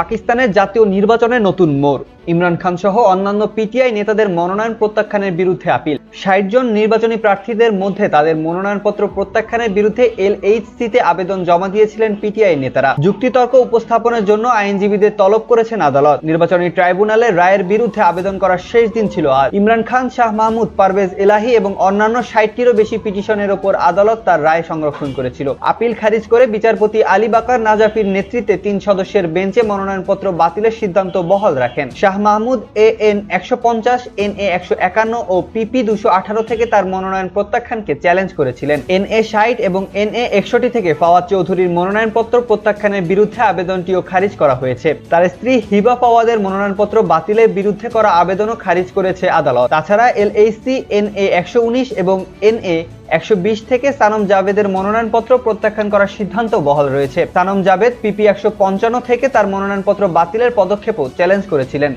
পাকিস্তানের জাতীয় নির্বাচনে নতুন মোড়। ইমরান খান সহ অন্যান্য পিটিআই নেতাদের মনোনয়ন প্রত্যাখ্যানের বিরুদ্ধে আপিল। ষাট জন নির্বাচনী প্রার্থীদের মধ্যে তাদের মনোনয়নপত্র প্রত্যাখ্যানের বিরুদ্ধে এলএইচসিতে আবেদন জমা দিয়েছিলেন পিটিআই নেতারা। যুক্তিতর্ক উপস্থাপনের জন্য আইনজীবীদের তলব করেছেন আদালত। নির্বাচনী ট্রাইব্যুনালে রায়ের বিরুদ্ধে আবেদন করার শেষ দিন ছিল আজ। ইমরান খান, শাহ মাহমুদ, পারভেজ এলাহি এবং অন্যান্য ষাটটিরও বেশি পিটিশনের ওপর আদালত তার রায় সংরক্ষণ করেছিল। আপিল খারিজ করে বিচারপতি আলী বাকার নাজাফির নেতৃত্বে তিন সদস্যের বেঞ্চে মনোনয়নপত্র বাতিলের সিদ্ধান্ত বহাল রাখেন। শাহ মাহমুদ এ এন একশো পঞ্চাশ এন এ একশো একান্ন ও পিপি দুশো আঠারো থেকে তার মনোনয়ন প্রত্যাখ্যানকে চ্যালেঞ্জ করেছিলেন। এন এ ষাট এবং এন এ একষট্টি থেকে ফাওয়াদ চৌধুরীর মনোনয়নপত্র প্রত্যাখ্যানের বিরুদ্ধে আবেদনটিও খারিজ করা হয়েছে। তার স্ত্রী হিবা ফাওয়াদের মনোনয়নপত্র বাতিলের বিরুদ্ধে করা আবেদনও খারিজ করেছে আদালত। তাছাড়া এলএইচসি এন এ একশো উনিশ এবং এন এ একশো বিশ থেকে সানম জাভেদের মনোনয়নপত্র প্রত্যাখ্যান করার সিদ্ধান্ত বহাল রয়েছে। সানম জাভেদ পিপি একশো পঞ্চান্ন থেকে তার মনোনয়নপত্র বাতিলের পদক্ষেপও চ্যালেঞ্জ করেছিলেন।